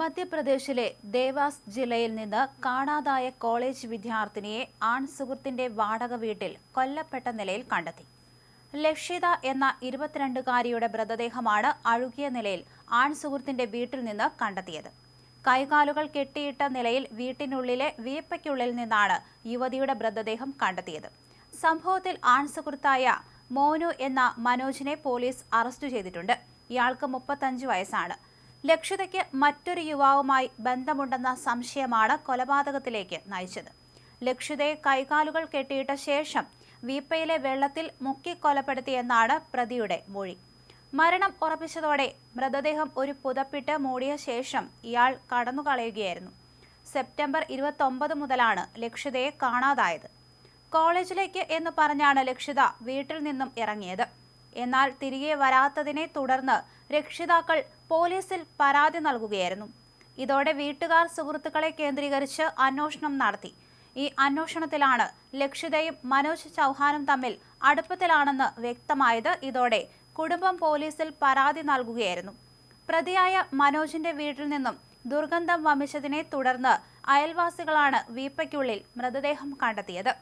മധ്യപ്രദേശിലെ ദേവാസ് ജില്ലയിൽ നിന്ന് കാണാതായ കോളേജ് വിദ്യാർത്ഥിനിയെ ആൺ സുഹൃത്തിന്റെ വാടക വീട്ടിൽ കൊല്ലപ്പെട്ട നിലയിൽ കണ്ടെത്തി. ലക്ഷിത എന്ന ഇരുപത്തിരണ്ടുകാരിയുടെ മൃതദേഹമാണ് അഴുകിയ നിലയിൽ ആൺ സുഹൃത്തിന്റെ വീട്ടിൽ നിന്ന് കണ്ടെത്തിയത്. കൈകാലുകൾ കെട്ടിയിട്ട നിലയിൽ വീട്ടിനുള്ളിലെ വീപ്പയ്ക്കുള്ളിൽ നിന്നാണ് യുവതിയുടെ മൃതദേഹം കണ്ടെത്തിയത്. സംഭവത്തിൽ ആൺ സുഹൃത്തായ മോനു എന്ന മനോജിനെ പോലീസ് അറസ്റ്റ് ചെയ്തിട്ടുണ്ട്. ഇയാൾക്ക് മുപ്പത്തഞ്ച് വയസ്സാണ്. ലക്ഷ്യതയ്ക്ക് മറ്റൊരു യുവാവുമായി ബന്ധമുണ്ടെന്ന സംശയമാണ് കൊലപാതകത്തിലേക്ക് നയിച്ചത്. ലക്ഷ്യതയെ കൈകാലുകൾ കെട്ടിയിട്ട ശേഷം വീപ്പയിലെ വെള്ളത്തിൽ മുക്കി കൊലപ്പെടുത്തിയെന്നാണ് പ്രതിയുടെ മൊഴി. മരണം ഉറപ്പിച്ചതോടെ മൃതദേഹം ഒരു പുതപ്പിട്ട് മൂടിയ ശേഷം ഇയാൾ കടന്നുകളയുകയായിരുന്നു. സെപ്റ്റംബർ ഇരുപത്തൊമ്പത് മുതലാണ് ലക്ഷ്യതയെ കാണാതായത്. കോളേജിലേക്ക് എന്ന് പറഞ്ഞാണ് ലക്ഷിത വീട്ടിൽ നിന്നും ഇറങ്ങിയത്. എന്നാൽ തിരികെ വരാത്തതിനെ തുടർന്ന് രക്ഷിതാക്കൾ പോലീസിൽ പരാതി നൽകുകയായിരുന്നു. ഇതോടെ വീട്ടുകാർ സുഹൃത്തുക്കളെ കേന്ദ്രീകരിച്ച് അന്വേഷണം നടത്തി. ഈ അന്വേഷണത്തിലാണ് ലക്ഷിതയും മനോജ് ചൗഹാനും തമ്മിൽ അടുപ്പത്തിലാണെന്ന് വ്യക്തമായത്. ഇതോടെ കുടുംബം പോലീസിൽ പരാതി നൽകുകയായിരുന്നു. പ്രതിയായ മനോജിന്റെ വീട്ടിൽ നിന്നും ദുർഗന്ധം വമിച്ചതിനെ തുടർന്ന് അയൽവാസികളാണ് വീപ്പയ്ക്കുള്ളിൽ മൃതദേഹം കണ്ടെത്തിയത്.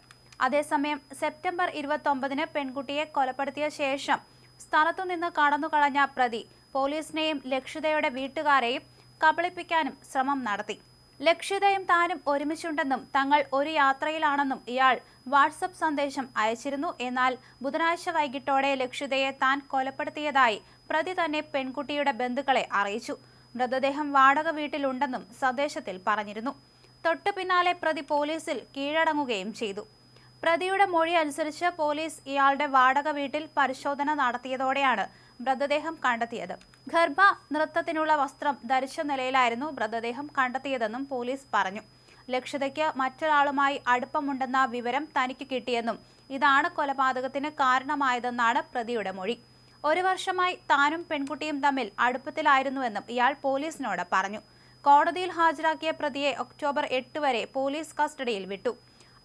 അതേസമയം സെപ്റ്റംബർ ഇരുപത്തൊമ്പതിന് പെൺകുട്ടിയെ കൊലപ്പെടുത്തിയ ശേഷം സ്ഥലത്തുനിന്ന് കടന്നുകളഞ്ഞ പ്രതി പോലീസിനെയും ലക്ഷിതയുടെ വീട്ടുകാരെയും കബളിപ്പിക്കാനും ശ്രമം നടത്തി. ലക്ഷിതയും താനും ഒരുമിച്ചുണ്ടെന്നും തങ്ങൾ ഒരു യാത്രയിലാണെന്നും ഇയാൾ വാട്സപ്പ് സന്ദേശം അയച്ചിരുന്നു. എന്നാൽ ബുധനാഴ്ച വൈകിട്ടോടെ ലക്ഷിതയെ താൻ കൊലപ്പെടുത്തിയതായി പ്രതി തന്നെ പെൺകുട്ടിയുടെ ബന്ധുക്കളെ അറിയിച്ചു. മൃതദേഹം വാടക വീട്ടിലുണ്ടെന്നും സന്ദേശത്തിൽ പറഞ്ഞിരുന്നു. തൊട്ടു പിന്നാലെ പ്രതി പോലീസിൽ കീഴടങ്ങുകയും ചെയ്തു. പ്രതിയുടെ മൊഴി അനുസരിച്ച് പോലീസ് ഇയാളുടെ വാടക വീട്ടിൽ പരിശോധന നടത്തിയതോടെയാണ് മൃതദേഹം കണ്ടെത്തിയത്. ഗർഭ നൃത്തത്തിനുള്ള വസ്ത്രം ധരിച്ച നിലയിലായിരുന്നു മൃതദേഹം കണ്ടെത്തിയതെന്നും പോലീസ് പറഞ്ഞു. ലക്ഷ്യതയ്ക്ക് മറ്റൊരാളുമായി അടുപ്പമുണ്ടെന്ന വിവരം തനിക്ക് കിട്ടിയെന്നും ഇതാണ് കൊലപാതകത്തിന് കാരണമായതെന്നാണ് പ്രതിയുടെ മൊഴി. ഒരു വർഷമായി താനും പെൺകുട്ടിയും തമ്മിൽ അടുപ്പത്തിലായിരുന്നുവെന്നും ഇയാൾ പോലീസിനോട് പറഞ്ഞു. കോടതിയിൽ ഹാജരാക്കിയ പ്രതിയെ ഒക്ടോബർ എട്ട് വരെ പോലീസ് കസ്റ്റഡിയിൽ വിട്ടു.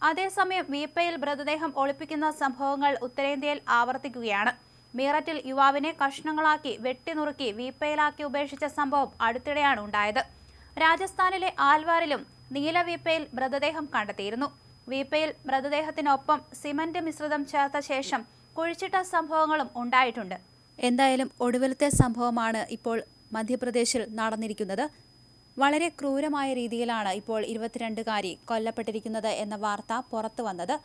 അതേസമയം വീപ്പയിൽ മൃതദേഹം ഒളിപ്പിക്കുന്ന സംഭവങ്ങൾ ഉത്തരേന്ത്യയിൽ ആവർത്തിക്കുകയാണ്. മീററ്റിൽ യുവാവിനെ കഷ്ണങ്ങളാക്കി വെട്ടിനുറുക്കി വീപ്പയിലാക്കി ഉപേക്ഷിച്ച സംഭവം അടുത്തിടെയാണ് ഉണ്ടായത്. രാജസ്ഥാനിലെ ആൽവാറിലും നീലവീപ്പയിൽ മൃതദേഹം കണ്ടെത്തിയിരുന്നു. വീപ്പയിൽ മൃതദേഹത്തിനൊപ്പം സിമന്റ് മിശ്രിതം ചേർത്ത ശേഷം കുഴിച്ചിട്ട സംഭവങ്ങളും ഉണ്ടായിട്ടുണ്ട്. എന്തായാലും ഒടുവിലത്തെ സംഭവമാണ് ഇപ്പോൾ മധ്യപ്രദേശിൽ നടന്നിരിക്കുന്നത്. വളരെ ക്രൂരമായ രീതിയിലാണ് ഇപ്പോൾ ഇരുപത്തിരണ്ടുകാരി കൊല്ലപ്പെട്ടിരിക്കുന്നത് എന്ന വാർത്ത പുറത്തു വന്നത്.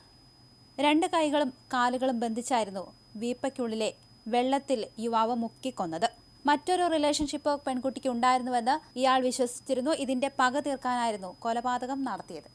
രണ്ട് കൈകളും കാലുകളും ബന്ധിച്ചായിരുന്നു വീപ്പയ്ക്കുള്ളിലെ വെള്ളത്തിൽ യുവാവ് മുക്കിക്കൊന്നത്. മറ്റൊരു റിലേഷൻഷിപ്പ് പെൺകുട്ടിക്ക് ഉണ്ടായിരുന്നുവെന്ന് ഇയാൾ വിശ്വസിച്ചിരുന്നു. ഇതിന്റെ പക തീർക്കാനായിരുന്നു കൊലപാതകം നടത്തിയത്.